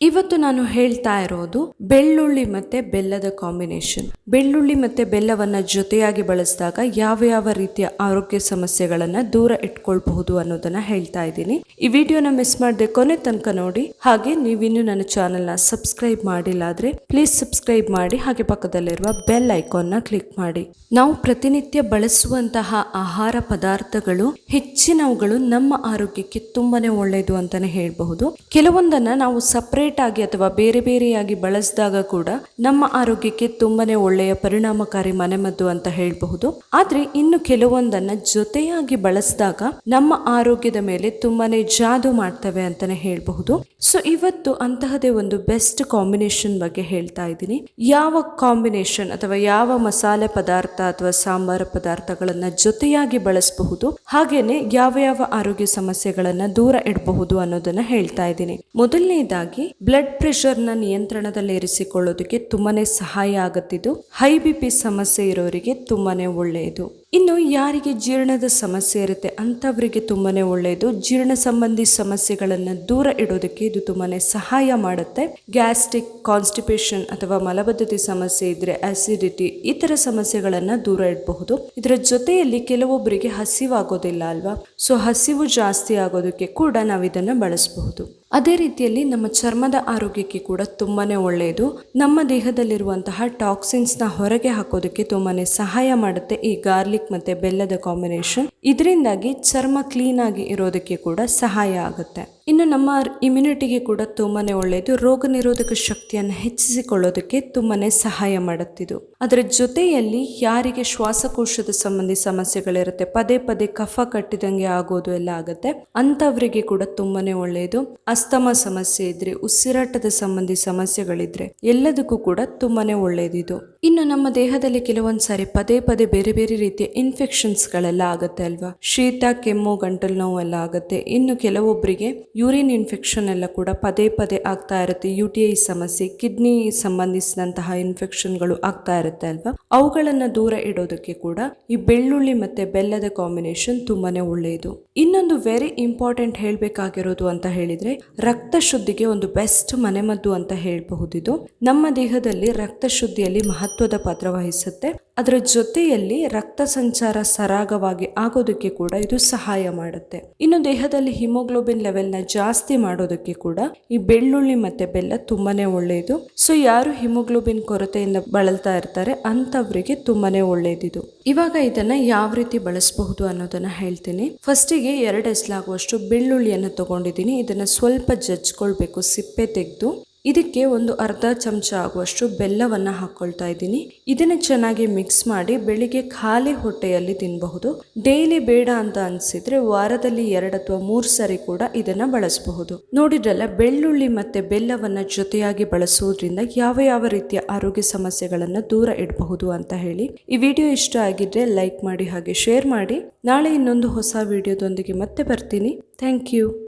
ಇವತ್ತು ನಾನು ಹೇಳ್ತಾ ಇರೋದು ಬೆಳ್ಳುಳ್ಳಿ ಮತ್ತೆ ಬೆಲ್ಲದ ಕಾಂಬಿನೇಷನ್ ಬೆಳ್ಳುಳ್ಳಿ ಮತ್ತೆ ಬೆಲ್ಲವನ್ನ ಜೊತೆಯಾಗಿ ಬಳಸಿದಾಗ ಯಾವ ಯಾವ ರೀತಿಯ ಆರೋಗ್ಯ ಸಮಸ್ಯೆಗಳನ್ನ ದೂರ ಇಟ್ಕೊಳ್ಬಹುದು ಅನ್ನೋದನ್ನ ಹೇಳ್ತಾ ಇದ್ದೀನಿ. ಈ ವಿಡಿಯೋನ ಮಿಸ್ ಮಾಡದೆ ಕೊನೆ ತನಕ ನೋಡಿ. ಹಾಗೆ ನೀವಿನ್ನು ನನ್ನ ಚಾನೆಲ್ನ ಸಬ್ಸ್ಕ್ರೈಬ್ ಮಾಡಿಲ್ಲ ಆದ್ರೆ ಪ್ಲೀಸ್ ಸಬ್ಸ್ಕ್ರೈಬ್ ಮಾಡಿ. ಹಾಗೆ ಪಕ್ಕದಲ್ಲಿರುವ ಬೆಲ್ ಐಕಾನ್ನ ಕ್ಲಿಕ್ ಮಾಡಿ. ನಾವು ಪ್ರತಿನಿತ್ಯ ಬಳಸುವಂತಹ ಆಹಾರ ಪದಾರ್ಥಗಳು ಹೆಚ್ಚಿನವುಗಳು ನಮ್ಮ ಆರೋಗ್ಯಕ್ಕೆ ತುಂಬಾನೇ ಒಳ್ಳೆಯದು ಅಂತಾನೆ ಹೇಳಬಹುದು. ಕೆಲವೊಂದನ್ನ ನಾವು ಸಪರೇಟ್ ಆಗಿ ಅಥವಾ ಬೇರೆ ಬೇರೆಯಾಗಿ ಬಳಸಿದಾಗ ಕೂಡ ನಮ್ಮ ಆರೋಗ್ಯಕ್ಕೆ ತುಂಬಾನೇ ಒಳ್ಳೆಯ ಪರಿಣಾಮಕಾರಿ ಮನೆಮದ್ದು ಅಂತ ಹೇಳಬಹುದು. ಆದ್ರೆ ಇನ್ನು ಕೆಲವೊಂದನ್ನ ಜೊತೆಯಾಗಿ ಬಳಸಿದಾಗ ನಮ್ಮ ಆರೋಗ್ಯದ ಮೇಲೆ ತುಂಬಾನೇ ಜಾದು ಮಾಡ್ತವೆ ಅಂತಾನೆ ಹೇಳಬಹುದು. ಸೊ ಇವತ್ತು ಅಂತಹದೇ ಒಂದು ಬೆಸ್ಟ್ ಕಾಂಬಿನೇಷನ್ ಬಗ್ಗೆ ಹೇಳ್ತಾ ಇದ್ದೀನಿ. ಯಾವ ಕಾಂಬಿನೇಷನ್ ಅಥವಾ ಯಾವ ಮಸಾಲೆ ಪದಾರ್ಥ ಅಥವಾ ಸಾಂಬಾರ ಪದಾರ್ಥಗಳನ್ನ ಜೊತೆಯಾಗಿ ಬಳಸಬಹುದು, ಹಾಗೇನೆ ಯಾವ ಯಾವ ಆರೋಗ್ಯ ಸಮಸ್ಯೆಗಳನ್ನ ದೂರ ಇಡಬಹುದು ಅನ್ನೋದನ್ನ ಹೇಳ್ತಾ ಇದ್ದೀನಿ. ಮೊದಲನೇದಾಗಿ ಬ್ಲಡ್ ಪ್ರೆಷರ್ನ ನಿಯಂತ್ರಣದಲ್ಲಿ ಇರಿಸಿಕೊಳ್ಳೋದಕ್ಕೆ ತುಂಬಾನೇ ಸಹಾಯ ಆಗುತ್ತಿದ್ದು, ಹೈ ಬಿ ಪಿ ಸಮಸ್ಯೆ ಇರೋರಿಗೆ ತುಂಬಾ ಒಳ್ಳೆಯದು. ಇನ್ನು ಯಾರಿಗೆ ಜೀರ್ಣದ ಸಮಸ್ಯೆ ಇರುತ್ತೆ ಅಂಥವರಿಗೆ ತುಂಬಾ ಒಳ್ಳೆಯದು. ಜೀರ್ಣ ಸಂಬಂಧಿ ಸಮಸ್ಯೆಗಳನ್ನು ದೂರ ಇಡೋದಕ್ಕೆ ಇದು ತುಂಬಾ ಸಹಾಯ ಮಾಡುತ್ತೆ. ಗ್ಯಾಸ್ಟ್ರಿಕ್ ಕಾನ್ಸ್ಟಿಪೇಷನ್ ಅಥವಾ ಮಲಬದ್ಧತೆ ಸಮಸ್ಯೆ ಇದ್ರೆ ಆಸಿಡಿಟಿ ಈ ಥರ ಸಮಸ್ಯೆಗಳನ್ನು ದೂರ ಇಡಬಹುದು. ಇದರ ಜೊತೆಯಲ್ಲಿ ಕೆಲವೊಬ್ಬರಿಗೆ ಹಸಿವಾಗೋದಿಲ್ಲ ಅಲ್ವಾ? ಸೊ ಹಸಿವು ಜಾಸ್ತಿ ಆಗೋದಕ್ಕೆ ಕೂಡ ನಾವು ಇದನ್ನು ಬಳಸಬಹುದು. ಅದೇ ರೀತಿಯಲ್ಲಿ ನಮ್ಮ ಚರ್ಮದ ಆರೋಗ್ಯಕ್ಕೆ ಕೂಡ ತುಂಬಾ ಒಳ್ಳೆಯದು. ನಮ್ಮ ದೇಹದಲ್ಲಿರುವಂತಹ ಟಾಕ್ಸಿನ್ಸ್ನ ಹೊರಗೆ ಹಾಕೋದಕ್ಕೆ ತುಂಬಾ ಸಹಾಯ ಮಾಡುತ್ತೆ ಈ ಗಾರ್ಲಿಕ್ ಮತ್ತು ಬೆಲ್ಲದ ಕಾಂಬಿನೇಷನ್. ಇದರಿಂದಾಗಿ ಚರ್ಮ ಕ್ಲೀನ್ ಆಗಿ ಇರೋದಕ್ಕೆ ಕೂಡ ಸಹಾಯ ಆಗುತ್ತೆ. ಇನ್ನು ನಮ್ಮ ಇಮ್ಯುನಿಟಿಗೆ ಕೂಡ ತುಂಬಾ ಒಳ್ಳೆಯದು ರೋಗ ನಿರೋಧಕ ಶಕ್ತಿಯನ್ನು ಹೆಚ್ಚಿಸಿಕೊಳ್ಳೋದಕ್ಕೆ ತುಂಬಾ ಸಹಾಯ ಮಾಡುತ್ತಿದ್ದು. ಅದರ ಜೊತೆಯಲ್ಲಿ ಯಾರಿಗೆ ಶ್ವಾಸಕೋಶದ ಸಂಬಂಧಿ ಸಮಸ್ಯೆಗಳಿರುತ್ತೆ, ಪದೇ ಪದೇ ಕಫ ಕಟ್ಟಿದಂಗೆ ಆಗೋದು ಎಲ್ಲ ಆಗುತ್ತೆ. ಅಂಥವರಿಗೆ ಕೂಡ ತುಂಬಾ ಒಳ್ಳೆಯದು ಅಸ್ತಮ ಸಮಸ್ಯೆ ಇದ್ರೆ, ಉಸಿರಾಟದ ಸಂಬಂಧಿ ಸಮಸ್ಯೆಗಳಿದ್ರೆ ಎಲ್ಲದಕ್ಕೂ ಕೂಡ ತುಂಬಾ ಒಳ್ಳೆಯದಿದು ಇನ್ನು ನಮ್ಮ ದೇಹದಲ್ಲಿ ಕೆಲವೊಂದು ಸಾರಿ ಪದೇ ಪದೇ ಬೇರೆ ಬೇರೆ ರೀತಿಯ ಇನ್ಫೆಕ್ಷನ್ಸ್ಗಳೆಲ್ಲ ಆಗುತ್ತೆ ಅಲ್ವಾ? ಶೀತ, ಕೆಮ್ಮು, ಗಂಟಲು ನೋವು ಎಲ್ಲ ಆಗುತ್ತೆ. ಇನ್ನು ಕೆಲವೊಬ್ಬರಿಗೆ ಯೂರಿನ್ ಇನ್ಫೆಕ್ಷನ್ ಎಲ್ಲ ಕೂಡ ಪದೇ ಪದೇ ಆಗ್ತಾ ಇರುತ್ತೆ. ಯು ಟಿ ಐ ಸಮಸ್ಯೆ, ಕಿಡ್ನಿ ಸಂಬಂಧಿಸಿದಂತಹ ಇನ್ಫೆಕ್ಷನ್ಗಳು ಆಗ್ತಾ ಇರುತ್ತೆ ಅಲ್ವಾ? ಅವುಗಳನ್ನ ದೂರ ಇಡೋದಕ್ಕೆ ಕೂಡ ಈ ಬೆಳ್ಳುಳ್ಳಿ ಮತ್ತೆ ಬೆಲ್ಲದ ಕಾಂಬಿನೇಷನ್ ತುಂಬಾನೇ ಒಳ್ಳೆಯದು ಇನ್ನೊಂದು ವೆರಿ ಇಂಪಾರ್ಟೆಂಟ್ ಹೇಳಬೇಕಾಗಿರೋದು ಅಂತ ಹೇಳಿದ್ರೆ, ರಕ್ತ ಶುದ್ಧಿಗೆ ಒಂದು ಬೆಸ್ಟ್ ಮನೆಮದ್ದು ಅಂತ ಹೇಳಬಹುದಿದು. ನಮ್ಮ ದೇಹದಲ್ಲಿ ರಕ್ತ ಶುದ್ಧಿಯಲ್ಲಿ ಮಹತ್ವದ ಪಾತ್ರ ವಹಿಸುತ್ತೆ. ಅದರ ಜೊತೆಯಲ್ಲಿ ರಕ್ತ ಸಂಚಾರ ಸರಾಗವಾಗಿ ಆಗೋದಕ್ಕೆ ಕೂಡ ಇದು ಸಹಾಯ ಮಾಡುತ್ತೆ. ಇನ್ನು ದೇಹದಲ್ಲಿ ಹಿಮೋಗ್ಲೋಬಿನ್ ಲೆವೆಲ್ನ ಜಾಸ್ತಿ ಮಾಡೋದಕ್ಕೆ ಕೂಡ ಈ ಬೆಳ್ಳುಳ್ಳಿ ಮತ್ತೆ ಬೆಲ್ಲ ತುಂಬಾನೇ ಒಳ್ಳೆಯದು ಸೊ ಯಾರು ಹಿಮೋಗ್ಲೋಬಿನ್ ಕೊರತೆಯಿಂದ ಬಳಲ್ತಾ ಇರ್ತಾರೆ ಅಂತವರಿಗೆ ತುಂಬಾನೇ ಒಳ್ಳೆಯದಿದು ಇವಾಗ ಇದನ್ನ ಯಾವ ರೀತಿ ಬಳಸಬಹುದು ಅನ್ನೋದನ್ನ ಹೇಳ್ತೀನಿ. ಫಸ್ಟಿಗೆ ಎರಡು ಎಸ್ಲಾಗುವಷ್ಟು ಬೆಳ್ಳುಳ್ಳಿಯನ್ನು ತಗೊಂಡಿದ್ದೀನಿ. ಇದನ್ನ ಸ್ವಲ್ಪ ಜಜ್ಕೊಳ್ಬೇಕು ಸಿಪ್ಪೆ ತೆಗೆದು. ಇದಕ್ಕೆ ಒಂದು ಅರ್ಧ ಚಮಚ ಆಗುವಷ್ಟು ಬೆಲ್ಲವನ್ನು ಹಾಕ್ಕೊಳ್ತಾ ಇದ್ದೀನಿ. ಇದನ್ನು ಚೆನ್ನಾಗಿ ಮಿಕ್ಸ್ ಮಾಡಿ ಬೆಳಿಗ್ಗೆ ಖಾಲಿ ಹೊಟ್ಟೆಯಲ್ಲಿ ತಿನ್ನಬಹುದು ಡೈಲಿ ಬೇಡ ಅಂತ ಅನ್ಸಿದ್ರೆ ವಾರದಲ್ಲಿ ಎರಡು ಅಥವಾ ಮೂರು ಸರಿ ಕೂಡ ಇದನ್ನ ಬಳಸಬಹುದು. ನೋಡಿದ್ರಲ್ಲ, ಬೆಳ್ಳುಳ್ಳಿ ಮತ್ತೆ ಬೆಲ್ಲವನ್ನ ಜೊತೆಯಾಗಿ ಬಳಸುವುದರಿಂದ ಯಾವ ಯಾವ ರೀತಿಯ ಆರೋಗ್ಯ ಸಮಸ್ಯೆಗಳನ್ನು ದೂರ ಇಡಬಹುದು ಅಂತ ಹೇಳಿ. ಈ ವಿಡಿಯೋ ಇಷ್ಟ ಆಗಿದ್ರೆ ಲೈಕ್ ಮಾಡಿ ಹಾಗೆ ಶೇರ್ ಮಾಡಿ. ನಾಳೆ ಇನ್ನೊಂದು ಹೊಸ ವಿಡಿಯೋದೊಂದಿಗೆ ಮತ್ತೆ ಬರ್ತೀನಿ. Thank you.